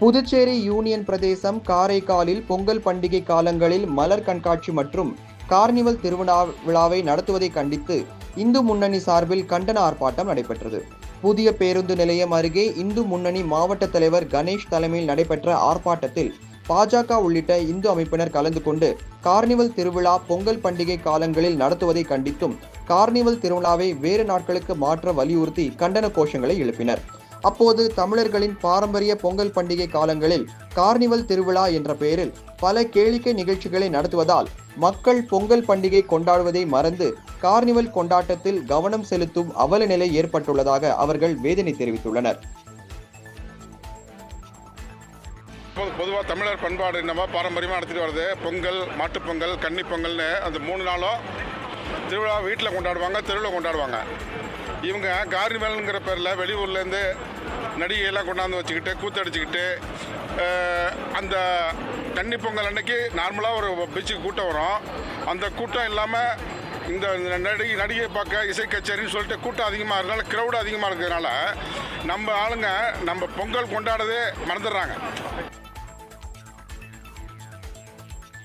Puducherry union பிரதேசம் காரைக்காலில் பொங்கல் பண்டிகை காலங்களில் மலர் கண்காட்சி மற்றும் கார்னிவல் திருவிழா விழாவை நடத்துவதை கண்டித்து இந்து முன்னணி சார்பில் கண்டன ஆர்ப்பாட்டம் நடைபெற்றது. புதிய பேருந்து நிலையம் அருகே இந்து முன்னணி மாவட்ட தலைவர் கணேஷ் தலைமையில் நடைபெற்ற ஆர்ப்பாட்டத்தில் பாஜக உள்ளிட்ட இந்து அமைப்பினர் கலந்து கொண்டு கார்னிவல் திருவிழா பொங்கல் பண்டிகை காலங்களில் நடத்துவதை கண்டித்தும் கார்னிவல் திருவிழாவை வேறு நாட்களுக்கு மாற்ற வலியுறுத்தி கண்டன கோஷங்களை எழுப்பினர். அப்போது தமிழர்களின் பாரம்பரிய பொங்கல் பண்டிகை காலங்களில் கார்னிவல் திருவிழா என்ற பெயரில் பல கேளிக்கை நிகழ்ச்சிகளை நடத்துவதால் மக்கள் பொங்கல் பண்டிகை கொண்டாடுவதை மறந்து கார்னிவல் கொண்டாட்டத்தில் கவனம் செலுத்தும் அவல நிலை ஏற்பட்டுள்ளதாக அவர்கள் வேதனை தெரிவித்துள்ளனர். பொது பொதுவாக தமிழர் பண்பாடு என்னவோ பாரம்பரியமாக நடத்திட்டு வருது பொங்கல் மாட்டுப்பொங்கல் கன்னிப்பொங்கல்னு அந்த மூணு நாளும் திருவிழா வீட்டில் கொண்டாடுவாங்க தெருவில் கொண்டாடுவாங்க. இவங்க கார்னிவல்ங்கிற பேரில் வெளியூர்லேருந்து நடிகையெல்லாம் கொண்டாந்து வச்சுக்கிட்டு கூத்தடிச்சுக்கிட்டு அந்த கன்னி பொங்கல் அன்னைக்கு நார்மலாக ஒரு பீச்சுக்கு கூட்டம் வரும். அந்த கூட்டம் இல்லாமல் இந்த நடிகை நடிகை பார்க்க இசை கச்சேரின்னு சொல்லிட்டு கூட்டம் அதிகமாக இருந்தாலும் க்ரௌடு அதிகமாக இருக்கிறதுனால நம்ம ஆளுங்க நம்ம பொங்கல் கொண்டாடதே மறந்துடுறாங்க.